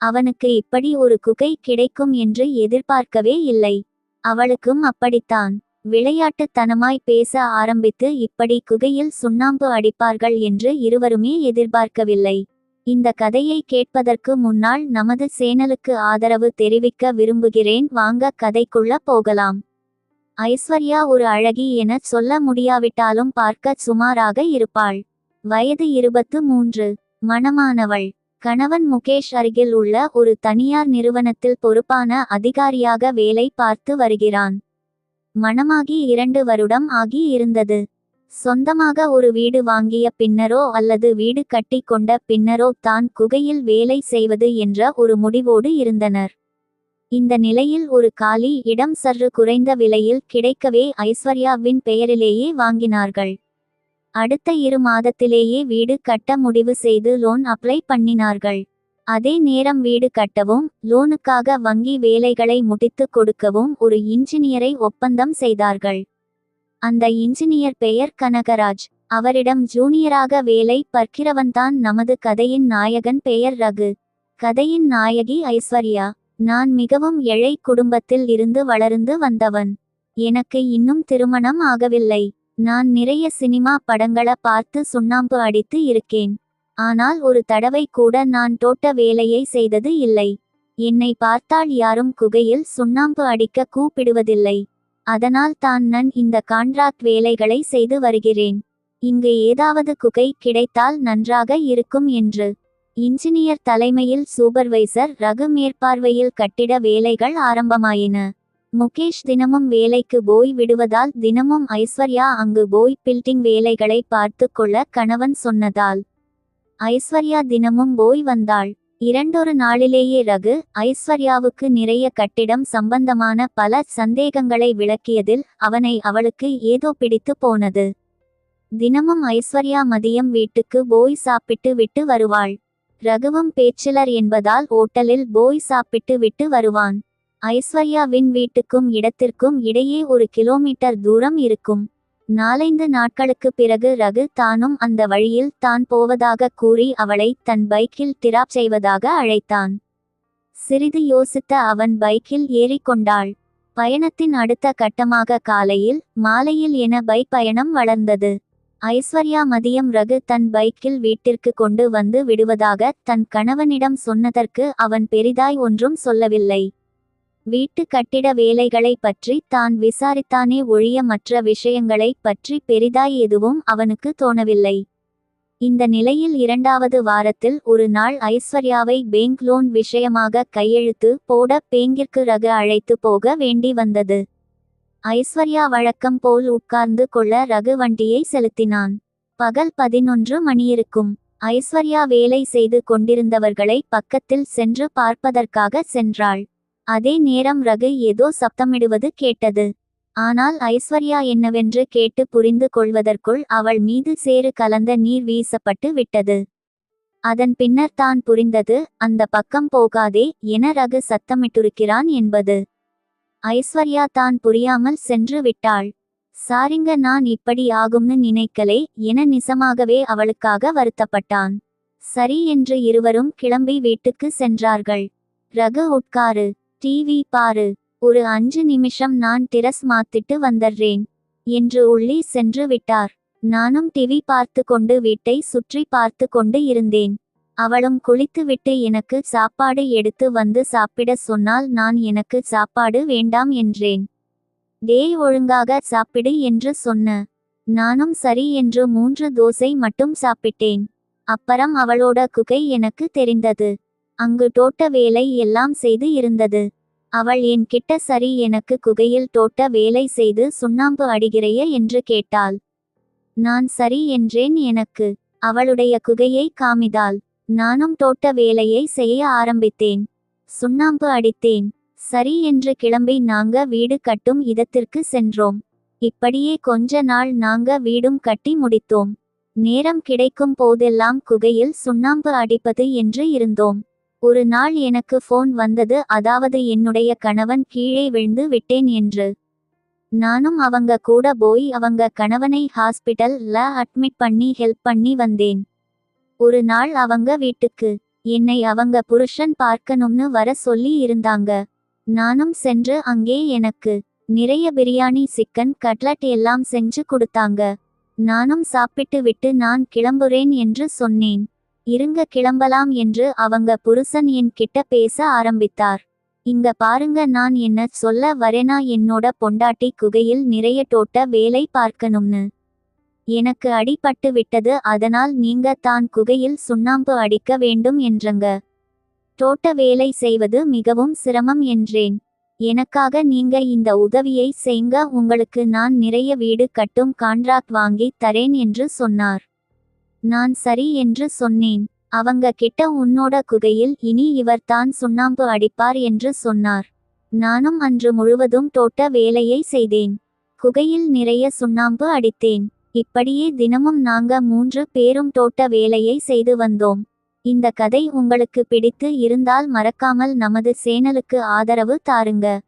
அவனுக்கு இப்படி ஒரு குகை கிடைக்கும் என்று எதிர்பார்க்கவே இல்லை. அவளுக்கும் அப்படித்தான். விளையாட்டுத்தனமாய் பேச ஆரம்பித்து இப்படி குகையில் சுண்ணாம்பு அடிப்பார்கள் என்று இருவருமே எதிர்பார்க்கவில்லை. இந்த கதையை கேட்பதற்கு முன்னால் நமது சேனலுக்கு ஆதரவு தெரிவிக்க விரும்புகிறேன். வாங்க கதைக்குள்ள போகலாம். ஐஸ்வர்யா ஒரு அழகி என சொல்ல முடியாவிட்டாலும் பார்க்க சுமாராக இருப்பாள். வயது இருபத்து மூன்று. மணமானவள். கணவன் முகேஷ் அருகில் உள்ள ஒரு தனியார் நிறுவனத்தில் பொறுப்பான அதிகாரியாக வேலை பார்த்து வருகிறான். மணமாகி இரண்டு வருடம் ஆகி இருந்தது. சொந்தமாக ஒரு வீடு வாங்கிய பின்னரோ அல்லது வீடு கட்டி கொண்ட பின்னரோ தான் குகையில் வேலை செய்வது என்ற ஒரு முடிவோடு இருந்தனர். இந்த நிலையில் ஒரு காலி இடம் சற்று குறைந்த விலையில் கிடைக்கவே ஐஸ்வர்யாவின் பெயரிலேயே வாங்கினார்கள். அடுத்த இரு மாதத்திலேயே வீடு கட்ட முடிவு செய்து லோன் அப்ளை பண்ணினார்கள். அதே நேரம் வீடு கட்டவும் லோனுக்காக வங்கி வேலைகளை முடித்து கொடுக்கவும் ஒரு இன்ஜினியரை ஒப்பந்தம் செய்தார்கள். அந்த இன்ஜினியர் பெயர் கனகராஜ். அவரிடம் ஜூனியராக வேலை பற்கிறவன்தான் நமது கதையின் நாயகன் பெயர் ரகு. கதையின் நாயகி ஐஸ்வர்யா. நான் மிகவும் ஏழை குடும்பத்தில் இருந்து வளர்ந்து வந்தவன். எனக்கு இன்னும் திருமணம் ஆகவில்லை. நான் நிறைய சினிமா படங்கள பார்த்து சுண்ணாம்பு அடித்து இருக்கேன். ஆனால் ஒரு தடவை கூட நான் தோட்ட வேலையை செய்தது இல்லை. என்னை பார்த்தால் யாரும் குகையில் சுண்ணாம்பு அடிக்க கூப்பிடுவதில்லை. அதனால் தான் நான் இந்த கான்ட்ராக்ட் வேலைகளை செய்து வருகிறேன். இங்கு ஏதாவது குகை கிடைத்தால் நன்றாக இருக்கும் என்று. இன்ஜினியர் தலைமையில் சூப்பர்வைசர் ரகு மேற்பார்வையில் கட்டிட வேலைகள் ஆரம்பமாயின. முகேஷ் தினமும் வேலைக்கு போய் விடுவதால் தினமும் ஐஸ்வர்யா அங்கு போய் பில்டிங் வேலைகளை பார்த்து கொள்ள கணவன் சொன்னதால் ஐஸ்வர்யா தினமும் போய் வந்தாள். இரண்டொரு நாளிலேயே ரகு ஐஸ்வர்யாவுக்கு நிறைய கட்டிடம் சம்பந்தமான பல சந்தேகங்களை விளக்கியதில் அவனை அவளுக்கு ஏதோ பிடித்து போனது. தினமும் ஐஸ்வர்யா மதியம் வீட்டுக்கு போய் சாப்பிட்டு விட்டு வருவாள். ரகுவும் பேச்சிலர் என்பதால் ஓட்டலில் போய் சாப்பிட்டு விட்டு வருவான். ஐஸ்வர்யாவின் வீட்டுக்கும் இடத்திற்கும் இடையே ஒரு கிலோமீட்டர் தூரம் இருக்கும். நாலைந்து நாட்களுக்கு பிறகு ரகு தானும் அந்த வழியில் தான் போவதாக கூறி அவளை தன் பைக்கில் திராப் செய்வதாக அழைத்தான். சிறிது யோசித்த அவன் பைக்கில் ஏறிக்கொண்டாள் பயணத்தின் அடுத்த கட்டமாக காலையில் மாலையில் என பைக் பயணம் வளர்ந்தது. ஐஸ்வர்யா மதியம் ரகு தன் பைக்கில் வீட்டிற்கு கொண்டு வந்து விடுவதாக தன் கணவனிடம் சொன்னதற்கு அவன் பெரிதாய் ஒன்றும் சொல்லவில்லை. வீட்டு கட்டிட வேலைகளை பற்றி தான் விசாரித்தானே ஒழிய மற்ற விஷயங்களை பற்றி பெரிதாய் எதுவும் அவனுக்கு தோணவில்லை. இந்த நிலையில் இரண்டாவது வாரத்தில் ஒரு நாள் ஐஸ்வர்யாவை பேங்க் லோன் விஷயமாக கையெழுத்து போட பேங்கிற்கு ரகு அழைத்து போக வேண்டி வந்தது. ஐஸ்வர்யா வழக்கம் போல் உட்கார்ந்து கொள்ள ரகு வண்டியை செலுத்தினான். பகல் பதினொன்று மணியிருக்கும். ஐஸ்வர்யா வேலை செய்து கொண்டிருந்தவர்களை பக்கத்தில் சென்று பார்ப்பதற்காக சென்றாள். அதே நேரம் ரகு ஏதோ சப்தமிடுவது கேட்டது. ஆனால் ஐஸ்வர்யா என்னவென்று கேட்டு புரிந்து கொள்வதற்குள் அவள் மீது சேறு கலந்த நீர் வீசப்பட்டு விட்டது. அதன் பின்னர் தான் புரிந்தது அந்த பக்கம் போகாதே என ரகு சத்தமிட்டிருக்கிறான் என்பது. ஐஸ்வர்யா தான் புரியாமல் சென்று விட்டாள். சாரிங்க நான் இப்படி ஆகும்னு நினைக்கலே என நிசமாகவே அவளுக்காக வருத்தப்பட்டான். சரி என்று இருவரும் கிளம்பி வீட்டுக்கு சென்றார்கள். ரகு உட்காரு. டிவி பாரு. ஒரு அஞ்சு நிமிஷம் நான் டிரஸ் மாத்திட்டு வந்துடுறேன் என்று உள்ளே சென்று விட்டார். நானும் டிவி பார்த்து கொண்டு வீட்டை சுற்றி பார்த்து கொண்டு இருந்தேன். அவளும் குளித்துவிட்டு எனக்கு சாப்பாடு எடுத்து வந்து சாப்பிட சொன்னால் நான் எனக்கு சாப்பாடு வேண்டாம் என்றேன். டேய் ஒழுங்காக சாப்பிடு என்று சொன்ன. நானும் சரி என்று மூன்று தோசை மட்டும் சாப்பிட்டேன். அப்புறம் அவளோட குகை எனக்கு தெரிந்தது. அங்கு தோட்ட வேலை எல்லாம் செய்து இருந்தது. அவள் என் கிட்ட சரி எனக்கு குகையில் தோட்ட வேலை செய்து சுண்ணாம்பு அடிகிறைய என்று கேட்டாள். நான் சரி என்றேன் எனக்கு. அவளுடைய குகையை காமிதாள் நானும் தோட்ட வேலையை செய்ய ஆரம்பித்தேன். சுண்ணாம்பு அடித்தேன். சரி என்று கிளம்பி நாங்க வீடு கட்டும் இடத்திற்கு சென்றோம். இப்படியே கொஞ்ச நாள் நாங்க வீடும் கட்டி முடித்தோம். நேரம் கிடைக்கும் போதெல்லாம் குகையில் சுண்ணாம்பு அடிப்பது என்று இருந்தோம். ஒரு நாள் எனக்கு ஃபோன் வந்தது அதாவது என்னுடைய கணவன் கீழே விழுந்து விட்டேன் என்று. நானும் அவங்க கூட போய் அவங்க கணவனை ஹாஸ்பிட்டல்ல அட்மிட் பண்ணி ஹெல்ப் பண்ணி வந்தேன். ஒரு நாள் அவங்க வீட்டுக்கு என்னை அவங்க புருஷன் பார்க்கணும்னு வர சொல்லி இருந்தாங்க. நானும் சென்று அங்கே எனக்கு நிறைய பிரியாணி சிக்கன் கட்லட் எல்லாம் செஞ்சு கொடுத்தாங்க. நானும் சாப்பிட்டு விட்டு நான் கிளம்புறேன் என்று சொன்னேன். இருங்க கிளம்பலாம் என்று அவங்க புருஷன் என் கிட்ட பேச ஆரம்பித்தார். இங்க பாருங்க நான் என்ன சொல்ல வரேனா என்னோட பொண்டாட்டி குகையில் நிறைய தோட்ட வேலை பார்க்கணும்னு. எனக்கு அடிபட்டு விட்டது அதனால் நீங்க தான் குகையில் சுண்ணாம்பு அடிக்க வேண்டும் என்றங்க. தோட்ட வேலை செய்வது மிகவும் சிரமம் என்றேன். எனக்காக நீங்க இந்த உதவியை செய்ங்க உங்களுக்கு நான் நிறைய வீடு கட்டும் கான்ட்ராக்ட் வாங்கி தரேன் என்று சொன்னார். நான் சரி என்று சொன்னேன். அவங்க கிட்ட உன்னோட குகையில் இனி இவர் தான் சுண்ணாம்பு அடிப்பார் என்று சொன்னார். நானும் அன்று முழுவதும் தோட்ட வேலையை செய்தேன். குகையில் நிறைய சுண்ணாம்பு அடித்தேன். இப்படியே தினமும் நாங்க மூன்று பேரும் தோட்ட வேலையை செய்து வந்தோம். இந்த கதை உங்களுக்கு பிடித்து இருந்தால் மறக்காமல் நமது சேனலுக்கு ஆதரவு தாருங்க.